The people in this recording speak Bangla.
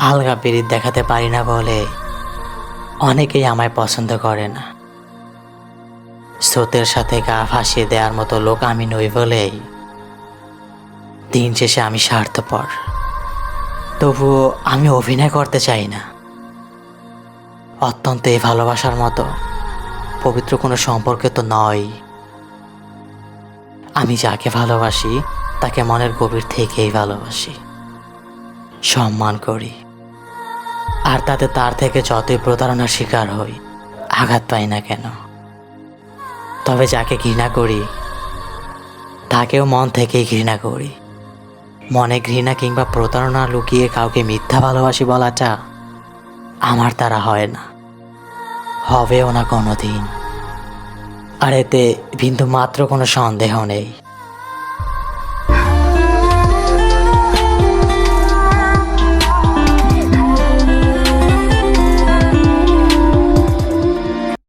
আলগা পিরিত দেখাতে পারি না বলে অনেকেই আমায় পছন্দ করে না। স্রোতের সাথে গা ভাসিয়ে দেওয়ার মতো লোক আমি নই বলেই দিন শেষে আমি স্বার্থপর। তবুও আমি অভিনয় করতে চাই না। অত্যন্ত এই ভালোবাসার মতো পবিত্র কোনো সম্পর্কে তো নয়। আমি যাকে ভালোবাসি, তাকে মনের গভীর থেকেই ভালোবাসি। সম্মান করি। আর তাতে তার থেকে যতই প্রতারণার শিকার হই, আঘাত পাই না কেন? তবে যাকে ঘৃণা করি, তাকেও মন থেকেই ঘৃণা করি। মনে ঘৃণা কিংবা প্রতারণা লুকিয়ে কাউকে মিথ্যা ভালোবাসি বলাটা আমার তারা হয় না। হবেও না কোনো দিন। আর এতে বিন্দু মাত্র কোনো সন্দেহ নেই।